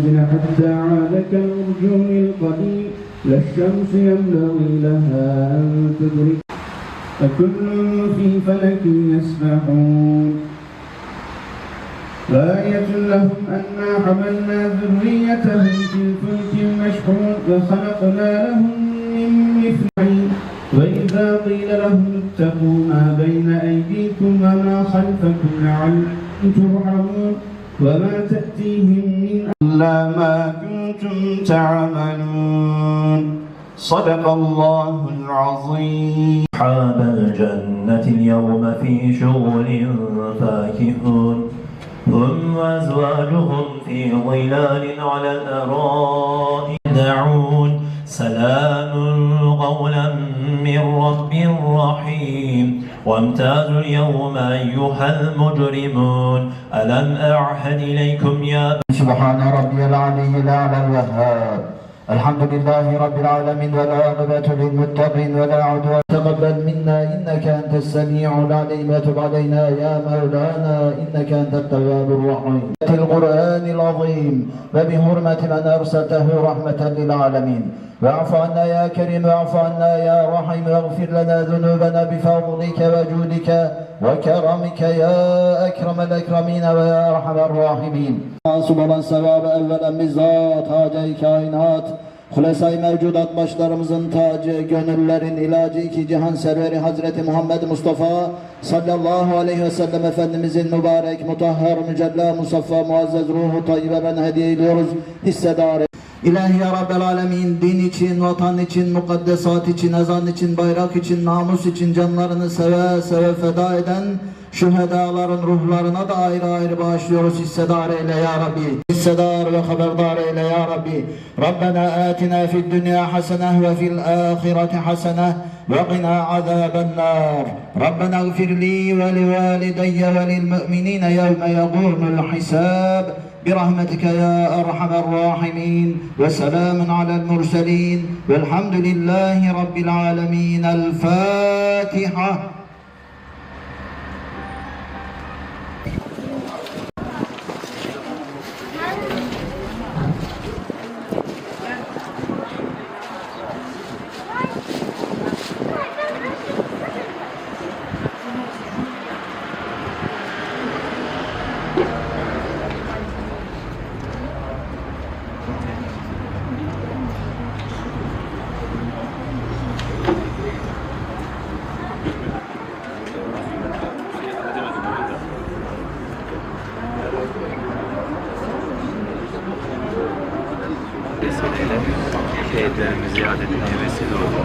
حتى عاد كالأرجون القديم لا الشمس ينبغي لها أن تدرك. فكل في فلك يسبحون. وآية لهم أنا حملنا ذريتهم في الفلك المشحون وخلقنا لهم من مثل وإذا قيل لهم اتقوا ما بين أيديكم وما خلفكم لعلكم ترحمون. وما تأتيهم من إلا ما كنتم تعملون. صدق الله العظيم. أصحاب الجنة اليوم في شغل فاكهون. هم وأزواجهم في ظلال على الأرائك يدعون. سلام وامتازوا اليوم أيها المجرمون. ألم أعهد إليكم يا سبحان ربي العلي الأعلى الوهاب. الحمد لله رب العالمين والعاقبة للمتقين ولا عدوان. تقبل منا إنك أنت السميع العليم. وتب علينا يا مولانا إنك أنت التواب الرحيم. القرآن العظيم وبحرمة من أرسلته رحمة للعالمين. واعف عنا يا كريم واعف عنا يا رحيم واغفر لنا ذنوبنا بفضلك وجودك وكرمك يا أكرم الأكرمين ويا أرحم الراحمين Nasip olan sevabı evvelen bizzat Hacı-i Kainat Hulesay mevcudat başlarımızın tacı, gönüllerin ilacı iki cihan serveri Hazreti Muhammed Mustafa sallallahu aleyhi ve sellem Efendimizin mübarek, mutahhar, mücella, musaffa, muazzez ruhu tayyibeden hediye ediyoruz. Hissedar İlahi ya Rabbel Alemin din için, vatan için, mukaddesat için, ezan için, bayrak için, namus için canlarını seve seve feda eden şühedaların ruhlarına da ayrı ayrı bağışlıyoruz. Hissedar eyle ya Rabbi. Hissedar ve haberdar eyle ya Rabbi. Rabbena atina fid dünya hasene ve fil ahireti hasene ve qina azaben nar. Rabbena gfir li ve li valideyye ve lil müminine yevme yegumul hisab. برحمتك يا أرحم الراحمين وسلام على المرسلين والحمد لله رب العالمين. الفاتحة. Vesileyle şehitlerimizi ziyaret etmeye vesile oldu.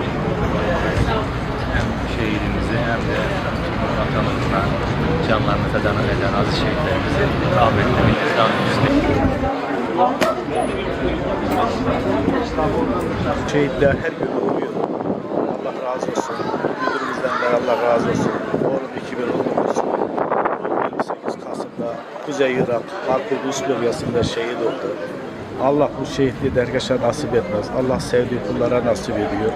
Hem şehidimizi hem de vatanımızdan canlarını feda eden aziz şehitlerimizi rahmetle minnettar Şehitler her gün oluyor. Allah razı olsun. Müdürümüzden de Allah razı olsun. Oğlum 2019 28 Kasım'da Kuzey Irak, Harkudüs bölgesinde şehit oldu. Allah bu şehitliği de herkese nasip etmez. Allah sevdiği kullara nasip ediyor.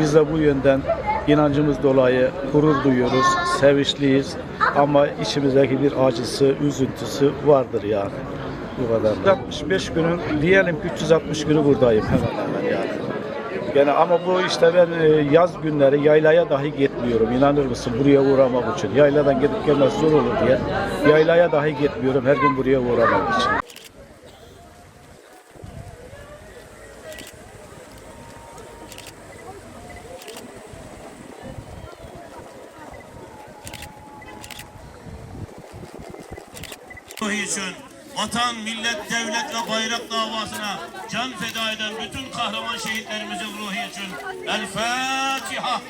Biz de bu yönden inancımız dolayı gurur duyuyoruz, sevinçliyiz. Ama içimizdeki bir acısı, üzüntüsü vardır yani. Bu kadar. 65 günün, diyelim ki 360 günü buradayım hemen hemen yani. Yani ama bu işte ben e, yaz günleri yaylaya dahi gitmiyorum. İnanır mısın buraya uğramak için. Yayladan gidip gelmez zor olur diye. Yaylaya dahi gitmiyorum her gün buraya uğramak için. Ruhu için vatan, millet, devlet ve bayrak davasına can feda eden bütün kahraman şehitlerimizin ruhu için El Fatiha.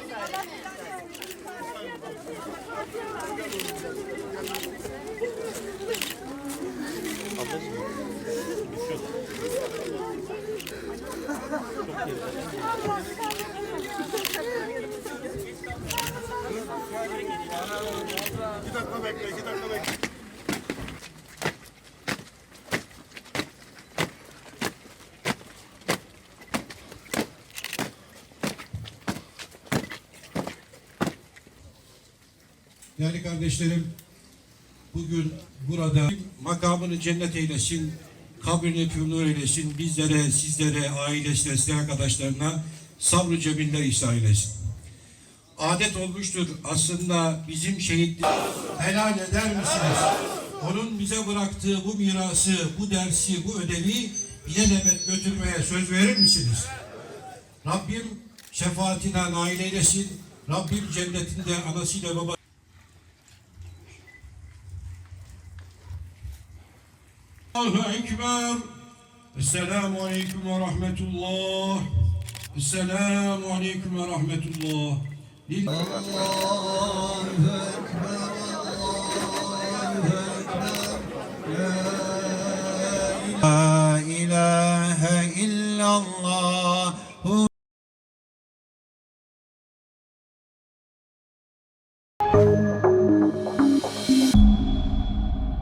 Değerli kardeşlerim, bugün burada makamını cennet eylesin, kabrini pür nur eylesin. Bizlere, sizlere, ailesine, size arkadaşlarına sabrı cemiller ihsan eylesin. Adet olmuştur aslında bizim şehit helal eder misiniz? Onun bize bıraktığı bu mirası, bu dersi, bu ödevi ilelebet götürmeye söz verir misiniz? Rabbim şefaatine nail eylesin. Rabbim cennetinde anasıyla baba Allahu Ekber. Esselamu Aleyküm ve Rahmetullah. Esselamu Aleyküm ve Rahmetullah. Allahu Ekber. La ilahe illallah